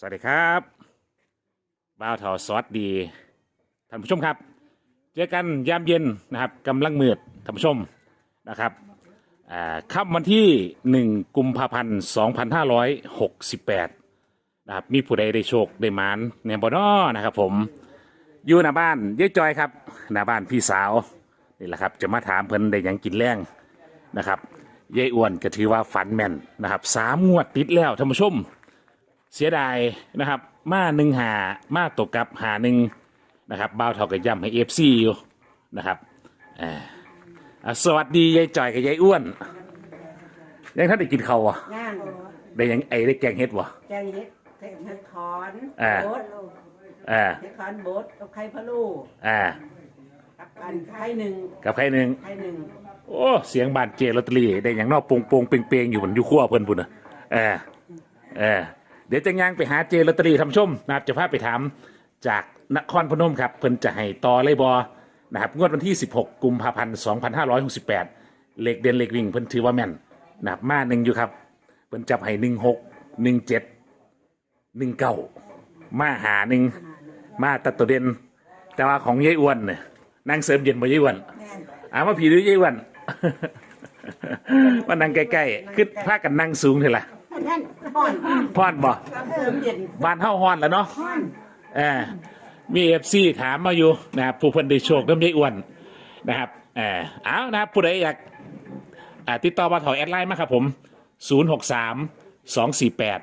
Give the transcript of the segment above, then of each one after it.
สวัสดีครับบ่าวเถาซอสดีท่านผู้ชมครับเจอกันยามเย็นนะครับกำลังมืดท่านผู้ชมนะครับค่ำวันที่ 1 กุมภาพันธ์ 2568 นะครับ มีผู้ใดได้โชค ได้หมานในบอนอนะครับผม อยู่หน้าบ้านเย้จอยครับ หน้าบ้านพี่สาว นี่แหละครับ จะมาถามเพิ่นได้ยังกินแรงนะครับยายอ้วนก็ถือว่าฝันแม่นนะครับสามงวดติดแล้วท่านผู้ชม เสียดายนะครับ มาหนึ่งหามาตกกับหาหนึ่งนะครับบ่าวเท่ากับย่ำให้เอฟซีอยู่นะครับอ่าอะสวัสดียายจ่อยกับยายอ้วน ยังท่านได้กินข้าววะย่างได้ยังไอได้แกงเฮ็ดวะ แกงเห็ดเห็ดขอนอ่าโบดอ่าเห็ดขอนโบดกับไข่พะลูอ่ากับอันไข่หนึ่งกับใครหนึ่ง ไข่หนึ่งโอ้เสียงบานเจลอตเตอรี่ได้อย่างนอกปงปงเปงเปงอยู่บนอยู่ขั้วเพิ่นพุ่นอะเออเออ เดี๋ยวจะย่างไปหาเจลอตเตอรี่ทำชมนะครับจะพาไปถามจากนครพนมครับเพิ่นจะให้ต่อเลยบอนะครับงวดวันที่ 16 กุมภาพันธ์2568เลขเด่นเลขวิ่งเพิ่นถือว่าแม่นนะครับมาหนึ่งอยู่ครับเพิ่นจับให้หนึ่งหกหนึ่งเจ็ดหนึ่งเก้ามาหาหนึ่งมาตัดตัวเด่นแต่ว่าของยายอ้วนเนี่ยนั่งเสริมเย็นบ่ยายอ้วนแม่นอามาผีหรือยายอ้วันมานั่งใกล้ๆขึ้นพากันนั่งสูงเถอะล่ะ ท่านห่อนพอนบ่เติมเย็นบ้านเฮาฮ้อนแล้วเนาะห่อนเออมีเอฟซีถามมาอยู่นะครับผู้เพิ่นได้โชคน้ำยายอ้วนนะครับเออเอานะครับผู้ใดอยากอ่าติดต่อมาถอยแอดไลน์มาครับผม 063 248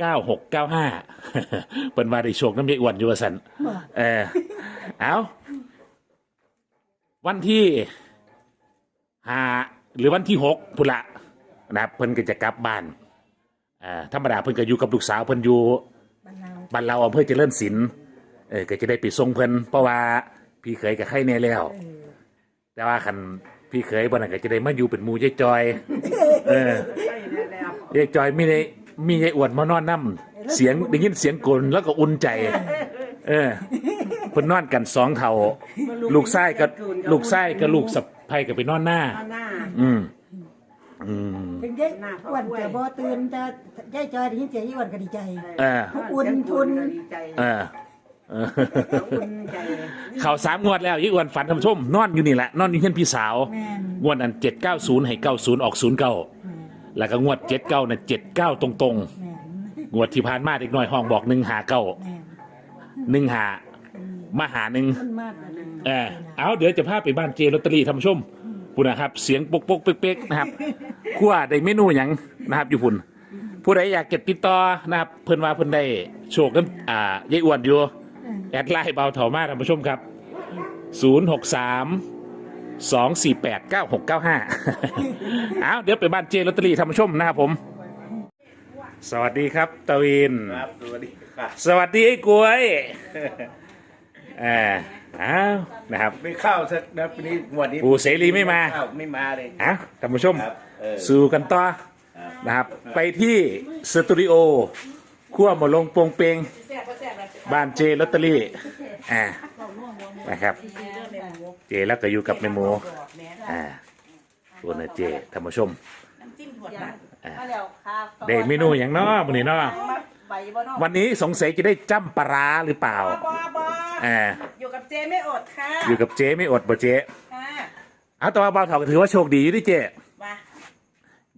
9695 เพิ่นว่าได้โชคน้ำยายอ้วนอยู่ว่าซั่นเออเอาวันที่ห้าหรือวันที่หกพุนละนะครับเพิ่นก็จะกลับบ้าน อ่าธรรมดาเพิ่นก็อยู่กับลูกสาวเพิ่นอยู่บ้านเราบ้านเราอำเภอเจริญศิลป์เออก็จะได้ไปส่งเพิ่นเพราะว่าพี่เคยกับใครเนี่ยแล้วแต่ว่าคันพี่เคยบ่นั่นก็จะได้มาอยู่เป็นหมู่ยายจอย เออ ใช่แล้วยายจอยมีในมียายอ้วนมานอนนํเสียงได้ยินเสียงกลนแล้วก็อุ่นใจ เออเพิ่นนอนกันสองเท่า ลูกชายกับลูกชายกับลูกสะใภ้ก็ไปนอนหน้าเอาหน้าอืม อืมถึงยายอ้วนจะบ่ตื่นจะยายจอยได้ยินเสียงยายอ้วนก็ดีใจ เอออุ่นทุนดีใจเออเอออุ่นใจเขาสามงวดแล้วยี่อ้วนฝันทำชมนอนอยู่นี่แหละนอนอยู่เพื่อนพี่สาวแม่น งวดนั้นเจ็ดเก้าศูนย์ให้เก้าศูนย์ออกศูนย์เก้าแล้วก็งวดเจ็ดเก้าน่ะเจ็ดเก้าตรงแม่นๆงวดที่ผ่านมาเด็กน้อยห้องบอกหนึ่งหาเก้าแม่นหนึ่งหามาหาหนึ่งมันมากนะเออเอาเดี๋ยวจะพาไปบ้านเจลอตเตอรี่ทำชม พุ่นนะครับ เสียงปกปกเป๊กๆนะครับขั้วได้เมนูหยังนะครับอยู่พุ่นผู้ใดอยากเก็บติดต่อนะครับ เพิ่นว่าเพิ่นได้โชคน้ำอ่ายายอ้วนอยู่แอดไลน์เบาเถามาท่านผู้ชมครับศูนย์หกสามสองสี่แปดเก้าหกเก้าห้าเอาเดี๋ยวไปบ้านเจลอตเตอรี่ท่านผู้ชมนะครับผม สวัสดีครับตะวิน ครับสวัสดีครับสวัสดีไอ้กล้วย อ่า อ้าวนะครับ ไม่เข้าสักนะปีนี้งวันนี้ปู่เสรีไม่มา เข้ไม่มาเลยอะท่านผู้ชม ครับเออ สู่กันต่อนะครับ ไปที่สตูดิโอขั้วหมดลงโปรงเปงบ้านเจลอตเตอรี่อ่านะครับ เจแล้วก็อยู่กับแม่หมูอ่าตัวนะเจท่านผู้ชมจิ้มถั่วนะอ่ามาแล้วครับได้เมนูอย่างเน้อวันนี้เนาะ ใบบ่เนอกวันนี้สงสัยจะได้จ้ำปลาร้าหรือเปล่าบอบออ่าอยู่กับเจไม่อดค่ะอยู่กับเจไม่อดบ่เจค่ะเอาแต่ว่าบ่าวเถาก็ถือว่าโชคดีอยู่ที่เจมา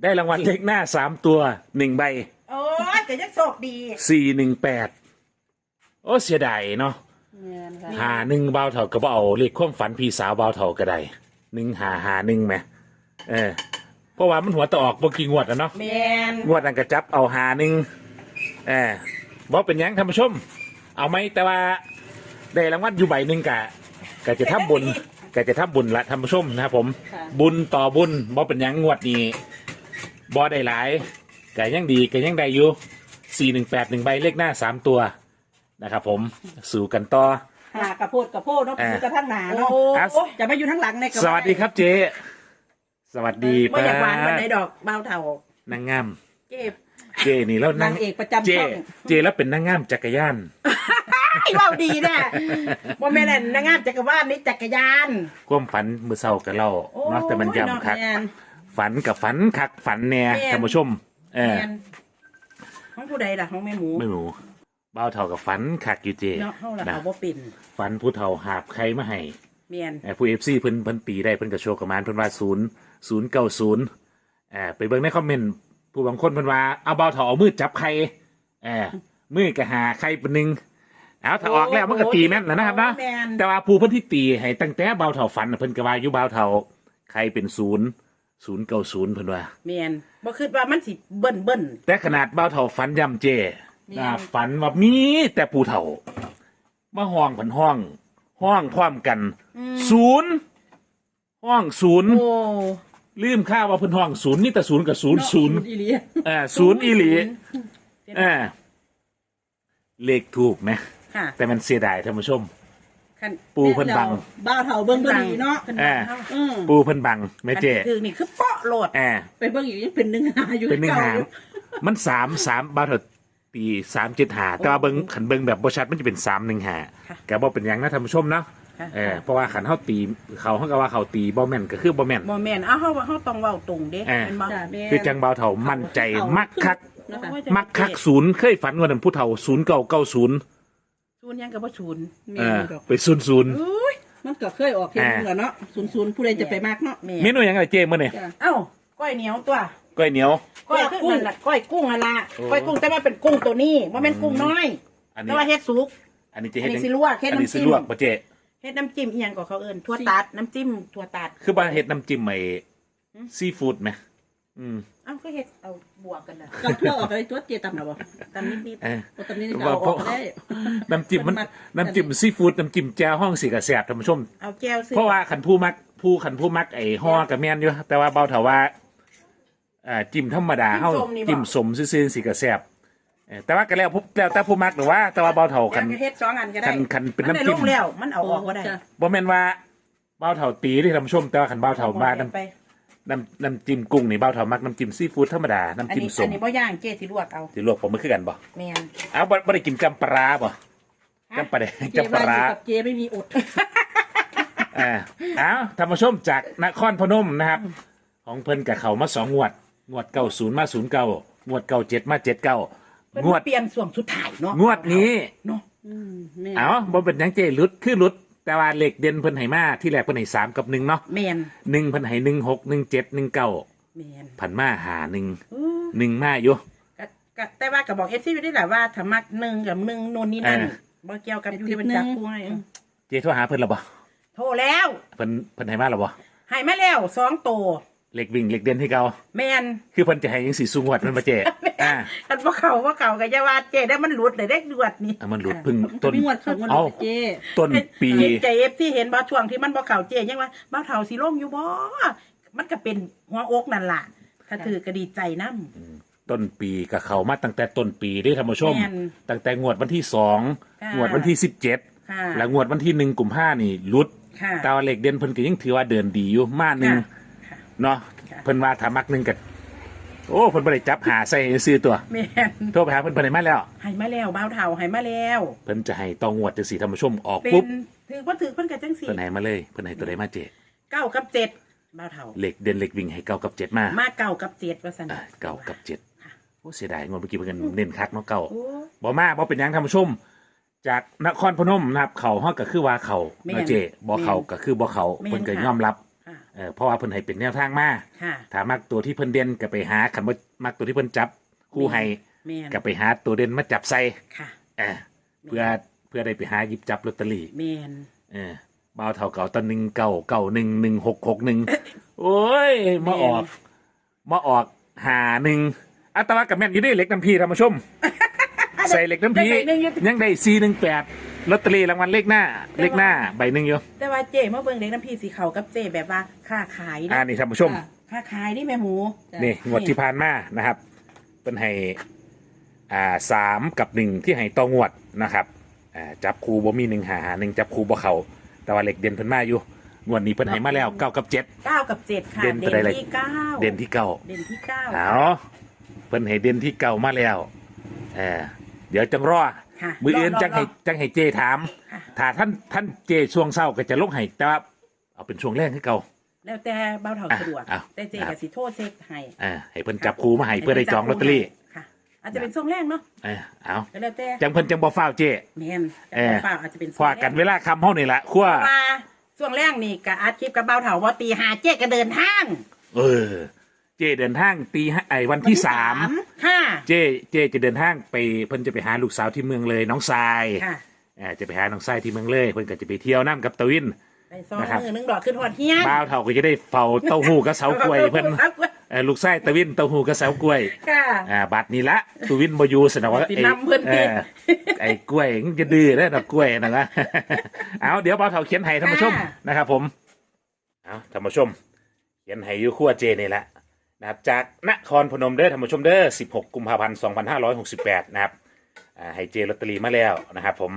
ได้รางวัลเลขหน้าสามตัวหนึ่งใบโอ้ยแต่ยังโชคดีสี่หนึ่งแปดโอ้เสียดายเนาะเงินค่ะหาหนึ่งบ่าวเถาก็บ่เอาเลขความฝันพี่สาวบ่าวเถาก็ได้หนึ่งหาหาหนึ่งไหมเออเพราะว่ามันหัวตะออกบ่กี่งวดอะเนาะแมนงวดนั้นก็จับเอาหาหนึ่ง เออบ่เป็นหยังท่านผู้ชม เอาไหมแต่ว่าได้รางวัลอยู่ใบหนึ่งกะกะจะทำบุญกะจะทำบุญละท่านผู้ชมนะครับผมบุญต่อบุญบ่เป็นหยังงวดนี้บ่ได้หลายกะยังดีกะยังได้อยู่สี่หนึ่งแปดหนึ่งใบเลขหน้าสามตัวนะครับผมสู่กันต่อ หากระโพดกระโพดเนาะอ่าอยู่กับทั้งหนาเนาะอะจะมาอยู่ทั้งหลังในกระสวัสดีครับเจ๊สวัสดีไม่อยากหวานป้าวันไหนดอกเบาเท่านางงามเจ็บ เจนี่แล้วนางนางเอกประจำเจช่องเจแล้วเป็นนางงามจักรยาน ไอ้เบาดีแน่ว่าแม่นนนางงามจักรวาลนี่จักรยาน ความฝันมือเศร้ากับเราโอ้เนาะแต่มันย้ำคักแมนฝันกับฝันคักฝันแน่แม่น ท่านผู้ชม เออแมนของผู้ใดล่ะของแม่หมูไม่รู้บ่าวเฒ่ากับฝันคักอยู่เจเนาะเฮาละนะเอาบ่เป็นฝันผู้เฒ่าหาบใครมาให้เมียนเอ่อผู้ FC เพิ่นเพิ่นตีได้เพิ่นก็โชว์กับมานเพิ่นว่า0 090เอ่อไปเบิ่งในคอมเมนต์ ผู้บางคนเพิ่นว่าเอาบ่าวเฒ่าเอามือจับใครเอ่อมือก็หาใครเป็นหนึงเอาถ้าออกแล้วมันก็ตีแม่นแล้วนะครับนะแม่น แต่ว่าผู้เพิ่นที่ตีให้ตั้งแต่บ่าวเฒ่าฝันน่ะเพิ่นก็ว่าอยู่บ่าวเฒ่าใครเป็นศูนย์ศูนย์เก้าศูนย์เพิ่นว่าเมียนบ่คิดว่ามันสิเบิ่นเบิ่น แต่ขนาดบ่าวเฒ่าฝันย่ำเจนะฝันว่ามีแต่ผู้เฒ่ามาห้องเพิ่นห้อง ห้องพร้อมกัน ศูนย์ห้องศูนย์โอ้ ลืมค่าว่าเพิ่นห้องศูนย์นี่แต่ศูนย์กับศูนย์ศูนย์อีหลีเออศูนย์อีหลีเออเลขถูกไหมค่ะแต่มันเสียดายท่านผู้ชม คันปูเพิ่นบัง บ้าวเฒ่าเบิ่งบ่ดีเนาะพิ่เออบังอืมปูเพิ่นบังแม่เจคันคือนี่คือเปาะโหลดเออไปเบิ่งอยู่ยังเป็นหนึ่งหาอยู่เป็นหนึ่งหางก่อยู่มันสามสามบาทเถอะตีสามเจ็ดหาแต่ว่าเบิ้งขันเบิ้งแบบบชัดมันจะเป็นสามหนึ่งหาแกบอกเป็นหยังนะท่านผู้ชมเนาะ ค่ะเออเพราะว่าขันเขาตี เขาเขาก็ว่าเขาตีบ่แม่นก็คือบ่แม่น บ่แม่นเอ้าเฮาเฮาต้องเว้าตรงเด้เออแม่นบ่จ้ะแม่คือจังเบาเถามั่นใจมักคัก นะคะโอ้ยมักคักศูนย์เคยฝันว่านั้นผู้เฒ่าศูนย์เก้าเก้าศูนย์ศูนย์ยังก็บ่ศูนย์แม่เออดอกไปศูนย์ศูนย์อุ้ยมันก็เคยออกเพียงนึงแล้วเนาะศูนย์ศูนย์ผู้ใดจะไปมากเนาะ แม่เมนูหยังไงเจมื่อเนี่ยจ้ะ เอ้าก้อยเหนียวตัว ก้อยเหนียว ก้อยกุ้งนั่นล่ะก้อยกุ้งนั่นล่ะโอ้ ก้อยกุ้งแต่ว่าเป็นกุ้งตัวนี้บ่แม่นกุ้งน้อย อันแต่นี้ว่าเฮ็ดสุก อันนี้เจอัเฮ็นดนี้หยังสิลวกเฮ็ดอันนี้น้ำสิจิ้มลวกปะเจ เฮ็ดน้ำจิ้มอีหยังก็เขาเอิ้นถั่วตัดน้ำจิ้มถั่วตัด คือบ้านเฮ็ดน้ำจิ้มไอ้ซีฟู้ดไหมอืมเอ้าก็เฮ็ดเอาบวกกันน่ะกับทั่วออกไปตัวเจตำน่ะบ่ตำนิดเออบ่ตำนี้ก็เอาออกก็ได้ น้ำจิ้มมันมันมัก น้ำจิ้มซีฟู้ดน้ำจิ้มแจ่วห้องสีกระแสบท่านผู้ชม ๆเอาแก้วซื้อเพราะว่าขันผู้มักผู้ขันผู้มักไอ้ห่อกับแม่นอยู่แต่ว่าเบาเถาว่าอ่าจิ้มธรรมดาเฮาจิ้มสมซื่อๆสีกระแสบ เออแต่ว่าก็แล้วผู้แล้วแต่ผู้มักหรือว่า แต่ว่าเบาเถาอคัยานกเฮ็ดสองอันก็ได้คันคันเป็นมัได้น้ำจิ้ลมงแล้ว มันเอาออกบ่ได้จ้ะ บ่แม่นว่าเบาเถาตีที่ท่านผู้ชมแต่ว่าขันเบาเถามาน้ไปำน้ำน้ำจิ้มกุ้งนี่เบาเถามักน้ำจิ้มซีฟู้ดธรรมดาอันน้ำจิ้มนี้สอันมนี้บ่ย่างเจ๊สิลวกเอาสิลวกผมไม่คือกันบ่แม่นเอาบ่บ่ได้กินจำปลาร้าบ่จำปลาแดงเจจำปลาว่าอร้า ยู่กับเจไม่มีอด อ่าเอาท่านผู้ชมจากนครพนมนะครับ ของเพิ่นกับเขามาสองงวด งวดเก้าศูนย์มาศูนย์เก้างวดเก้าเจ็ดมาเจ็ดเก้า เพิ่นงวด มาเปลี่ยนส่วงสุดท้ายเนาะงวดนี้ เนาะอืมแม่เอาบ่เป็นหยังเจลุดคือลุด แต่ว่าเหล็กเด่นเพิ่นให้มาที่แรกเพิ่นให้สามกับหนึ่งเนาะแม่นหนึ่งเพิ่นให้หนึ่งหกหนึ่งเจ็ดหนึ่งเก้าแม่นผันมาหาหนึ่งอู้หนึ่งมาอยู่ ก็ก็แต่ว่าก็บอก FC อยู่ได้แหละว่าถ้ามักหนึ่งกับหนึ่งโน่นนี่นั่นอ่า บ่เกี่ยวกับที่มันจับคู่ให้เจโทรหาเพิ่นและบ่โทรแล้ว เพิ่นเพิ่นให้มาและบ่ให้มาแล้วสองตัว เหล็กวิ่งเหล็กเด่นให้เก่าแม่นคือเพิ่นจะให้ยังสี่สูงวดมันมาเจอ่าอันบ่เข้าบ่เข้าก็อย่าว่าเจ๊ได้มันหลุดเลยเด็กดวดนี่อะมันหลุดเพึ่งมันก็ต้นมีงวดเขางวดเอ้าเจต้นปีเห็นใจ FC เห็นบ่ช่วงที่มันบ่เข้าเจ๊ยังว่าบ่เฒ่าสิลงอยู่บ่มันก็เป็นหัวอกนั่นล่ะถ้าถือก็ดีใจนำต้นปีกับเขามาตั้งแต่ต้นปีได้ท่านผู้ชมแม่นตั้งแต่งวดวันที่สองค่ะงวดวันที่สิบเจ็ดค่ะแล้วงวดวันที่หนึ่งกุมภานี่หลุดค่ะแต่ว่าเหล็กเด่นเพิ่นก็ยังถือว่าเดินดีอยู่มาหนึ่งค่ะ เนาะค่ะเพิ่นว่าถ้ามักหนึ่งกับโอ้เพิ่นบ่ได้จับหาใส่ซื้อตัว แม่นโทรไปหาเพิ่นเพิ่นให้มาแล้ว ให้มาแล้วบ่าวเฒ่าให้มาแล้ว เพิ่นจะให้ต้องงวดจังสี่ท่านผู้ชมออกเป็ปุ๊บนถือว่าถือเพิ่นกับจังสี่เพิ่นให้มาเลยเพิ่นให้ตัวใดมาเจเก้ากับเจ็ดบ่าวเฒ่าเหล็กเด่นเหล็กวิ่งให้เก้ากับเจ็ดมามาเก้ากับเจ็ดว่าซั่นอ่าเก้ากับเจ็ดค่ะโอ้เสียดายงวดเมื่อกี้เพิ่นเน้นคักเนาะเก้า โอ้ บ่มาบ่เป็นหยังท่านผู้ชม จากนครพนมนะครับเขาเฮาก็คือว่าเขาแม่นเนาะเจบ่เขาก็คือบ่เขาแม่นเพิ่นก็ค่ะ ยอมรับค่ะ เออเพราะว่าเพิ่นให้เป็นแนวทางมาค่ะถ้ามักตัวที่เพิ่นเด่นก็ไปหาคันบ่มักตัวที่เพิ่นจับคู่ให้แม่นก็ไปหาตัวเด่นมาจับใส่ค่ะเออเพื่อเพื่อได้ไปหาหยิบจับลอตเตอรี่แม่นเออบ่าวเท่าเก่าตอนหนึ่งเก่าเก่าหนึ่งหนึ่งหกหกหนึ่งโอ้ยมาออกมาออกหาหนึ่งอัตรากับแม่นอยู่ได้เหล็กน้ำพีท่านผู้ชม ใส่เหล็กน้ำพีได้ใบหนึ่งอยู่ยังได้ซีหนึ่งแปด ลอตเตอรี่รางวัลเลขหน้า เลขหน้าใบหนึ่งอยู่แต่ว่าเจ๊มาเบิ่งเด็กน้ำพี่สีเขากับเจ๊แบบว่าค้าขายอ่านะนี่ท่านผู้ชม ค่ะค้าขายนี่แม่หมูจ้ะนี่งวดที่ผ่านมานะครับ เป็นให้อ่าสามกับหนึ่งที่ให้ต่องวดนะครับอ่าจับคูบ่มีหนึ่งหาหาหนึ่งจับคูบ่เขาแต่ว่าเหล็กเด่นเพิ่นมาอยู่งวดนี้เพิ่นให้มาแล้วเก้ากับเจ็ด เก้ากับเจ็ดค่ะเด่นตัวใดเลยที่เก้าเด่นที่เก้าเด่นที่เก้าเอาเพิ่นให้เด่นที่เก่ามาแล้วเออเดี๋ยวจังรอ ค่ะ มืออื่นรอจังให้รอจังให้เจถาม ค่ะ ถ้าท่านท่านเจช่วงเศร้าก็จะลงให้แต่ว่าเอาเป็นช่วงแรกให้เก่า แล้วแต่เบาเท่าอะสะดวก อะแต่เจ๊ครักับสิโทษเช็คให้อ่าให้เพิ่นจับคูมาให้เพื่อได้จองลอตเตอรี่ค่ะ อาจจะเป็นช่วงแรกเนาะเออเอาก็แล้วแต่จังเพิ่นจังบ่ฟ้าวเจ แม่นเออแต่ฝ่าอาจจะเป็นช่พอกันเวลาคำเฮานี่ละขั้วเพราะว่าช่วงแรกนี่กะอัดคลิปกับเบาเถาว่าตีหาเจ๊ก็เดินทาง เออ เจเดินทางตีห้าไอ้วันที่สาม ค่ะ เจเจจะเดินทางไปเพิ่นจะไปหาลูกสาวที่เมืองเลยน้องทรายค่ะเออจะไปหาน้องทรายที่เมืองเลยเพิ่นก็จะไปเที่ยวน้ำกับตะวิน ไปซองนะครับ มือหนึงดอกขึ้นหอดเฮียน บ้าวเฒ่าก็จะได้เฝ้าเต้าหู้กับเสากล้วยเพิ่นครับเออลูกไส้ตะวินเต้าหู้กับเสากล้วยค่ะ อ่าบัดนี้ละตะวินบ่อยู่สนะว่าสินำเพิ่น เอติอไอ้กล้วยมันจะดื้อแล้วดอกกล้วยนะนะเอาเดี๋ยวบ่าวเฒ่าเขียนให้ท่านผู้ชมนะครับ ผมเอาท่านผู้ชม เขียนให้อยู่ขั้วเจนี่แหละ นะครับจากนครพนมเด้อท่านผู้ชมเด้อ16 กุมภาพันธ์2568 นะครับอ่าให้เจลอตเตอรี่มาแล้วนะครับผม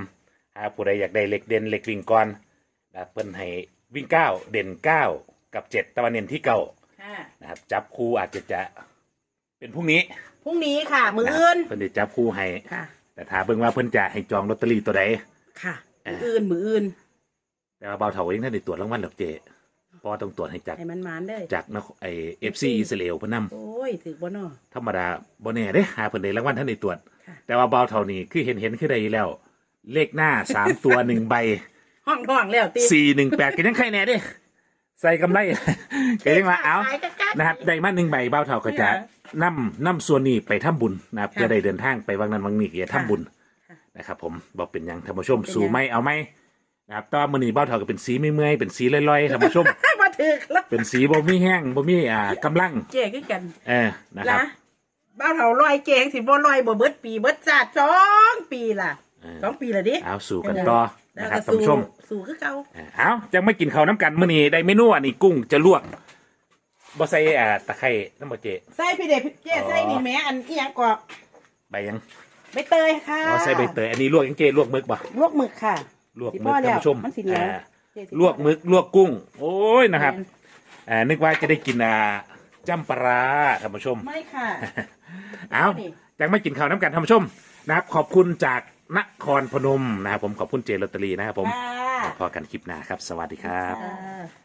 หาผู้ใดอยากได้เหล็กเด่นเหล็กวิ่งก่อนนะครับเพิ่นให้วิ่ง 9 เด่น 9 กับ 7ตะวันเน้นที่เก่าค่ะนะครับจับคู่อาจจะจะเป็นพรุ่งนี้พรุ่งนี้ค่ะ มืออื่น เพิ่นจะจับคู่ให้ ค่ะ แต่ถ้าเบิ่งว่าเพิ่นจะให้จองลอตเตอรี่ตัวใด ค่ะ มืออื่น มืออื่น แต่ว่าเบาเถาเองท่านได้ตรวจรางวัลหรอกเจเพอต้องตรวจให้จากให้มันมานเด้อจากนครไอเอฟซีอิสราเอลเพิ่นนำโอ้ยถือบ่เนาะธรรมดาบ่แน่เด้หาเพิ่นได้รางวัลท่านได้ตรวจ ค่ะแต่ว่าเบาเท่านี้คือเห็นเห็นคือได้อยู่แล้ว เลขหน้าสามตัวหนึ่งใบห้องท้องแล้วตีสี่หนึ่งแปดก็ยังใครแน่เด้ใส่กำไรก็ยังว่าเอา ขยกันนะครับได้มาหนึ่งใบเบาเท่าก็จะค่ะนำนำส่วนนี้ไปทำบุญนะครับค่ะจะได้เดินทางไปวังนั้นวังนี้ก็จะทำบุญค่ะนะครับ ผมบอกเป็นหยังท่านผู้ชมเป็นหยัง สู่ไหมเอาไหมนะครับแตว่ามือนี้เบาเท่าก็เป็นสีไม่เมื่อยๆเป็นสีลอยๆท่านผู้ชมมา ถือแล้วเป็นสีบ่มีแห้งบ่มีอ่ากำลัง เจ๊คือกันเออนะครับนะบ้านเฮาลอยเก่งสิบ่ลอยบ่เบิดปีเบิดชาติสองปีล่ะเออสองปีละดิเอาสู่กันต่อแล้วนะครับก็ท่านผู้ชมสู่คือเก่าเอาจังไม่กินข้าวน้ำกันมื้อนี้ได้เมนูอันนี้กุ้งจะลวกบ่ใส่อ่าตะไคร้น้ำบ่เจ ใส่พี่เด็เจ๊ใส่นี่แหม่อันอีหยังกว่าใบยังใบเตยค่ะอ๋อใส่ใบเตยอันนี้ลวกยังเจลวกมึกบ่ลวกหมึกค่ะ ลวกสิมึพ่กอท่านแล้วผู้ชมมันสิเหนียว อ่าเจ๊สิ ลวกมึกลวกกุ้ง โอ้ยนะครับอ่านึกว่าจะได้กินอ่าจ้ำปลาร้าท่านผู้ชม ไม่ค่ะ เอานี่จังไม่กินข้าวน้ำกันท่านผู้ชมนะครับ ขอบคุณจากนครพนมนะครับผมขอบคุณเจลอตเตอรี่นะครับผมค่ะพอกันคลิปหน้าครับ สวัสดีครับค่ะ